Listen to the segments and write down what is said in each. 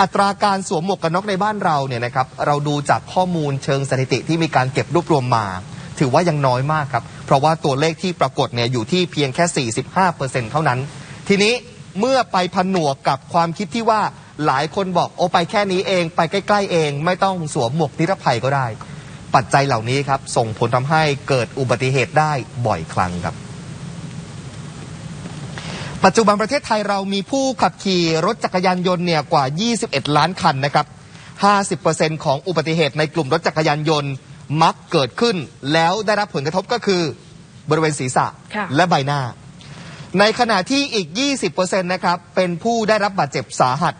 อัตราการสวมหมวกกันน็อกในบ้านเราเนี่ยนะครับเราดูจากข้อมูลเชิงสถิติที่มีการเก็บรวบรวมมา ถือว่ายังน้อยมากครับ เพราะว่าตัวเลขที่ปรากฏเนี่ยอยู่ที่เพียงแค่ 45%เท่านั้น ทีนี้เมื่อไปผนวกกับความคิดที่ว่าหลายคนบอกโอไปแค่นี้เองไปใกล้ ๆ เอง ไม่ต้องสวมหมวกนิรภัยก็ได้ ปัจจัยเหล่านี้ครับส่งผลทำให้เกิดอุบัติเหตุได้บ่อยครั้งครับ ปัจจุบันประเทศไทยเรามีผู้ขับขี่รถจักรยานยนต์เนี่ยกว่า 21 ล้านคันนะครับ 50%ของอุบัติเหตุในกลุ่มรถจักรยานยนต์มักเกิดขึ้น แล้วได้รับผลกระทบก็คือบริเวณศีรษะค่ะและใบหน้า ในขณะที่อีก 20%นะครับเป็นผู้ได้รับบาดเจ็บสาหัส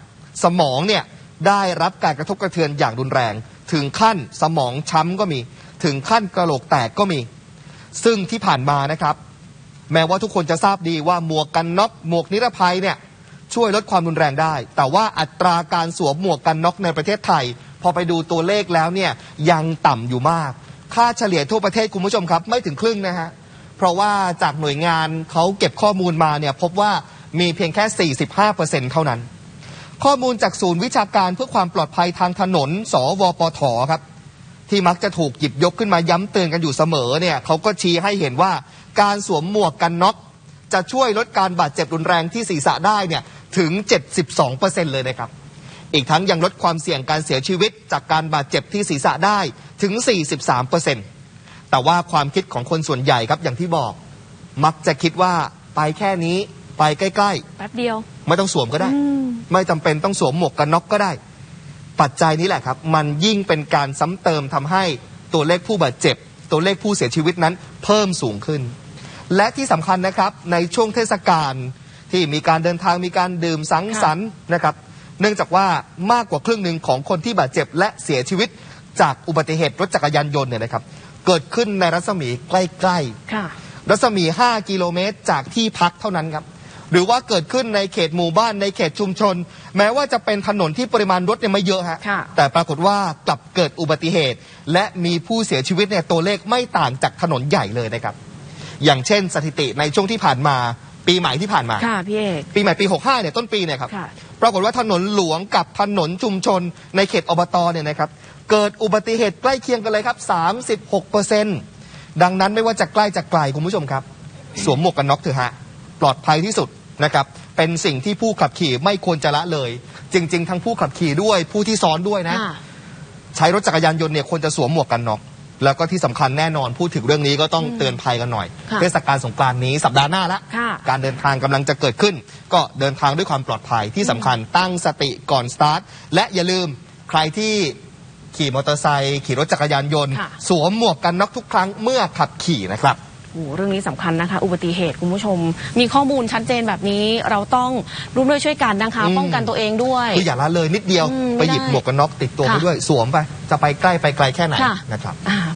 สมองเนี่ยได้รับการกระทบกระเทือนอย่างรุนแรง ถึงขั้นสมองช้ำก็มี ถึงขั้นกระโหลกแตกก็มี ซึ่งที่ผ่านมานะครับ แม้ว่าทุกคนจะทราบดีว่าหมวกกันน็อกหมวกนิรภัยเนี่ยช่วยลดความรุนแรงได้ แต่ว่าอัตราการสวมหมวกกันน็อกในประเทศไทย พอไปดูตัวเลขแล้วเนี่ยยังต่ำอยู่มาก ค่าเฉลี่ยทั่วประเทศคุณผู้ชมครับ ไม่ถึงครึ่งนะฮะ เพราะว่าจากหน่วยงานเขาเก็บข้อมูลมาเนี่ยพบว่ามีเพียงแค่ 45%เท่านั้น ข้อมูลจากศูนย์วิชาการเพื่อความปลอดภัยทางถนน สวปทครับ ที่มักจะถูกหยิบยกขึ้นมาย้ำเตือนกันอยู่เสมอเนี่ยเขาก็ชี้ให้เห็นว่าการสวมหมวกกันน็อกจะช่วยลดการบาดเจ็บรุนแรงที่ศีรษะได้เนี่ยถึง 72%เลยนะครับ อีกทั้งยังลดความเสี่ยงการเสียชีวิต จากการบาดเจ็บที่ศีรษะได้ถึง 43%แต่ว่าความคิดของคนส่วนใหญ่ครับอย่างที่บอก มักจะคิดว่าไปแค่นี้ไปใกล้แป๊บเดียวๆไม่ต้องสวมก็ได้อืมไม่จำเป็นต้องสวมหมวกกันน็อกก็ได้ ปัจจัยนี้แหละครับ มันยิ่งเป็นการซ้ำเติมทำให้ตัวเลขผู้บาดเจ็บ ตัวเลขผู้เสียชีวิตนั้นเพิ่มสูงขึ้น และที่สำคัญนะครับในช่วงเทศกาลที่มีการเดินทางมีการดื่มสังสรรค์นะครับ เนื่องจากว่ามากกว่าครึ่งหนึ่งของคนที่บาดเจ็บ และเสียชีวิตจากอุบัติเหตุรถจักรยานยนต์เนี่ยนะครับ เกิดขึ้นในรัศมีใกล้ๆค่ะรัศมี 5 กิโลเมตรจากที่พักเท่านั้นครับ หรือว่าเกิดขึ้นในเขตหมู่บ้านในเขตชุมชน แม้ว่าจะเป็นถนนที่ปริมาณรถเนี่ยไม่เยอะฮะค่ะ แต่ปรากฏว่ากลับเกิดอุบัติเหตุ และมีผู้เสียชีวิตเนี่ยตัวเลขไม่ต่างจากถนนใหญ่เลยนะครับ อย่างเช่นสถิติในช่วงที่ผ่านมา ปีใหม่ที่ผ่านมา ค่ะพี่เอก ปีใหม่ปี 65เนี่ยต้นปีเนี่ยครับ ค่ะ ปรากฏว่าถนนหลวงกับถนนชุมชนในเขตอบตเนี่ยนะครับ เกิดอุบัติเหตุใกล้เคียงกันเลยครับ 36%ดังนั้นไม่ว่าจะใกล้จะไกลคุณผู้ชมครับ สวมหมวกกันน็อกเถอะฮะป ลอดภัยที่สุดนะครับเป็นสิ่งที่ผู้ขับขี่ไม่ควรจะละเลย จริง ๆ ทั้งผู้ขับขี่ด้วยผู้ที่ซ้อนด้วยนะ ค่ะ ใช้รถจักรยานยนต์เนี่ยควรจะสวมหมวกกันน็อกแล้วก็ที่สำคัญแน่นอนพูดถึงเรื่องนี้ก็ต้องเตือนภัยกันหน่อย ค่ะเทศกาลสงกรานต์นี้สัปดาห์หน้าละค่ะ การเดินทางกำลังจะเกิดขึ้น ก็เดินทางด้วยความปลอดภัยที่สำคัญตั้งสติก่อนสตาร์ทและอย่าลืมใครที่ขี่มอเตอร์ไซค์ขี่รถจักรยานยนต์ ค่ะ สวมหมวกกันน็อกทุกครั้งเมื่อขับขี่นะครับ โอ้โหเรื่องนี้สำคัญนะคะ อุบัติเหตุคุณผู้ชม มีข้อมูลชัดเจนแบบนี้เราต้องร่วมด้วยช่วยกันนะคะอืมป้องกันตัวเองด้วยคืออย่าละเลยนิดเดียวอืมไปหยิบไม่ได้หมวกกันน็อกติดตัวไปค่ะด้วยสวมไป จะไปใกล้ไปไกลแค่ไหนค่ะนะครับอ่า